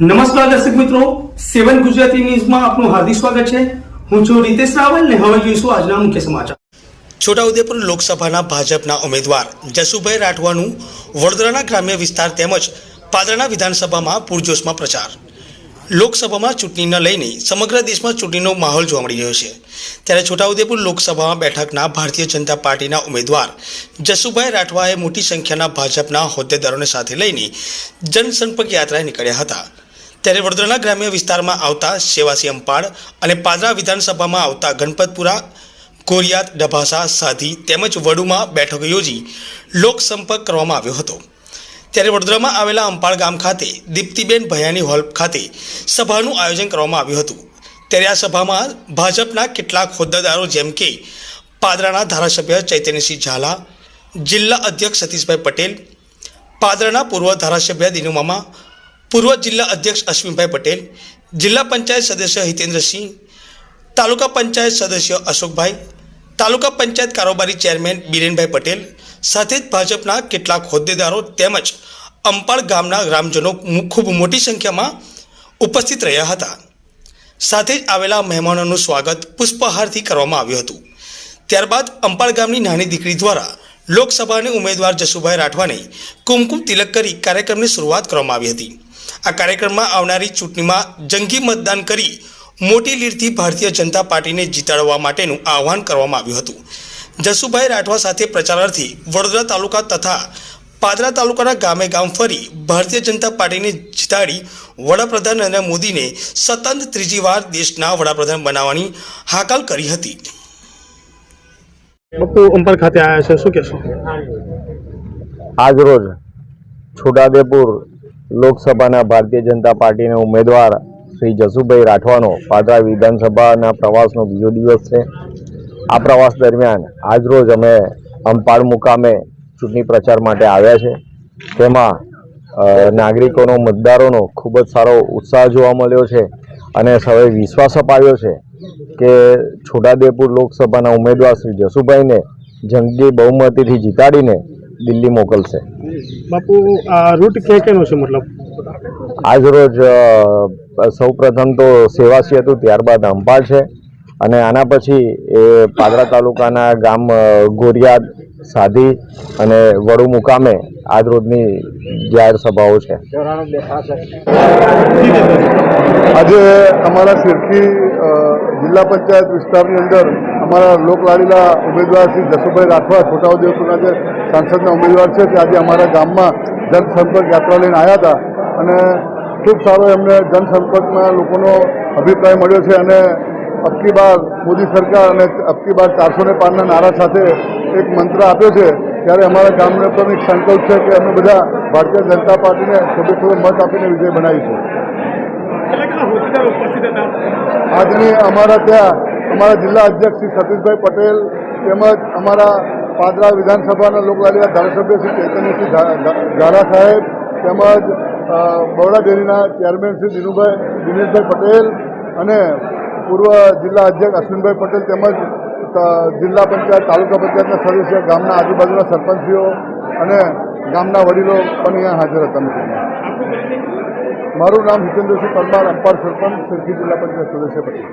નમસ્કાર દર્શક મિત્રો, સેવન ગુજરાતી ન્યૂઝમાં આપનું હાર્દિક સ્વાગત છે. હું છું રીતેશ રાવલ ને હવે જોઈશું આજના મુખ્ય સમાચાર. છોટાઉદેપુર લોકસભાના ભાજપના ઉમેદવાર જસુભાઈ રાઠવાનું વડોદરાના ગ્રામ્ય વિસ્તાર તેમજ પાદરાના વિધાનસભામાં પૂરજોશમાં પ્રચાર. લોકસભામાં ચૂંટણીને લઈને સમગ્ર દેશમાં ચૂંટણીનો માહોલ જોવા મળી રહ્યો છે. ત્યારે છોટાઉદેપુર લોકસભામાં બેઠકના ભારતીય જનતા પાર્ટીના ઉમેદવાર જસુભાઈ રાઠવાએ મોટી સંખ્યાના ભાજપના હોદ્દેદારોને સાથે લઈને જનસંપર્ક યાત્રાએ નીકળ્યા હતા. ત્યારે વડોદરાના ગ્રામ્ય વિસ્તારમાં આવતા સેવાસી અંપાડ અને પાદરા વિધાનસભામાં આવતા ગણપતપુરા, કોરિયાત, ડભાસા, સાધી તેમજ વડુમાં બેઠક યોજી લોકસંપર્ક કરવામાં આવ્યો હતો. ત્યારે વડોદરામાં આવેલા અંપાળ ગામ ખાતે દીપ્તિબેન ભયાની હોલ ખાતે સભાનું આયોજન કરવામાં આવ્યું હતું. ત્યારે આ સભામાં ભાજપના કેટલાક હોદ્દેદારો જેમ કે પાદરાના ધારાસભ્ય ચૈતન્યસિંહ ઝાલા, જિલ્લા અધ્યક્ષ સતીશભાઈ પટેલ, પાદરાના પૂર્વ ધારાસભ્ય દિનુમામા પૂર્વ જિલ્લા અધ્યક્ષ અશ્વિનભાઈ પટેલ, જિલ્લા પંચાયત સદસ્ય હિતેન્દ્રસિંહ, તાલુકા પંચાયત સદસ્ય અશોકભાઈ, તાલુકા પંચાયત કારોબારી ચેરમેન બિરેનભાઈ પટેલ સાથે જ ભાજપના કેટલાક હોદ્દેદારો તેમજ અંપાળ ગામના ગ્રામજનો ખૂબ મોટી સંખ્યામાં ઉપસ્થિત રહ્યા હતા. સાથે જ આવેલા મહેમાનોનું સ્વાગત પુષ્પહારથી કરવામાં આવ્યું હતું. ત્યારબાદ અંપાળ ગામની નાની દીકરી દ્વારા લોકસભાની ઉમેદવાર જસુભાઈ રાઠવાને કુમકુમ તિલક કરી કાર્યક્રમની શરૂઆત કરવામાં આવી હતી. આ કાર્યક્રમમાં આવનારી ચૂંટણીમાં જંગી મતદાન કરી મોટી લીડથી ભારતીય જનતા પાર્ટીને જીતાડવા માટેનું આહવાન કરવામાં આવ્યું હતું. જસુભાઈ રાઠવા સાથે પ્રચારાર્થી વડોદરા તાલુકા તથા પાદરા તાલુકાના ગામે ગામ ફરી ભારતીય જનતા પાર્ટીને જીતાડી વડાપ્રધાન નરેન્દ્ર મોદીને સતત ત્રીજી વાર દેશના વડાપ્રધાન બનાવવાની હાકલ કરી હતી. બપુ ખાતે આવ્યા છે. શું કહેશો? આજરોજ છોટાદેપુર લોકસભાના ભારતીય જનતા પાર્ટીના ઉમેદવાર શ્રી જસુભાઈ રાઠવાનો પાદરા વિધાનસભાના પ્રવાસનો બીજો દિવસ છે. આ પ્રવાસ દરમિયાન આજરોજ અમે અંપાડ મુકામે ચૂંટણી પ્રચાર માટે આવ્યા છે. તેમાં નાગરિકોનો, મતદારોનો ખૂબ જ સારો ઉત્સાહ જોવા મળ્યો છે અને સૌએ વિશ્વાસ અપાવ્યો છે કે છોટાદેપુર લોકસભાના ઉમેદવાર શ્રી જસુભાઈને જંગી બહુમતીથી જીતાડીને દિલ્હી મોકલશે બાપુ આ રૂટ કે કેનો છે મતલબ? આજ રોજ સૌ પ્રથમ તો સેવાસી હતું ત્યારબાદ અંપાળ છે. અને આના પછી એ પાદરા તાલુકાના ગામ ગોરિયાદ સાધી અને વડુ મુકામે આજ રોજની જાહેર સભાઓ છે. આજે અમારા સિરખી જિલ્લા પંચાયત વિસ્તારની અંદર અમારા લોકલાડીલા ઉમેદવાર શ્રી જસુભાઈ રાઠવા છોટાઉદેપુરના જે સાંસદના ઉમેદવાર છે તે આજે અમારા ગામમાં જનસંપર્ક યાત્રા લઈને આવ્યા હતા અને ખૂબ સારો એમને જનસંપર્કમાં લોકોનો અભિપ્રાય મળ્યો છે અને અબકી બાર મોદી સરકાર અને અબકી બાર ચારસો ને પારના નારા સાથે એક મંત્ર આપ્યો છે. ત્યારે અમારા ગામને પણ એક સંકલ્પ છે કે અમે બધા ભારતીય જનતા પાર્ટીને થોડો થોડો મત આપીને વિજય બનાવીશું. આજની અમારા ત્યાં અમારા જિલ્લા અધ્યક્ષ શ્રી સતીશભાઈ પટેલ તેમજ અમારા પાદરા વિધાનસભાના લોકલાલીના ધારાસભ્ય શ્રી ચૈતન્યસિંહ ઝાલા સાહેબ તેમજ બરોડા ડેરીના ચેરમેન શ્રી દિનુભાઈ, દિનેશભાઈ પટેલ અને પૂર્વ જિલ્લા અધ્યક્ષ અશ્વિનભાઈ પટેલ તેમજ જિલ્લા પંચાયત, તાલુકા પંચાયતના સદસ્ય, ગામના આજુબાજુના સરપંચીઓ અને ગામના વડીલો પણ અહીંયા હાજર હતા મારું નામ હિતેન્દ્રસિંહ પરમાર, અંપાર સરપંચ, સરખી જિલ્લા પંચાયત સદસ્ય પટેલ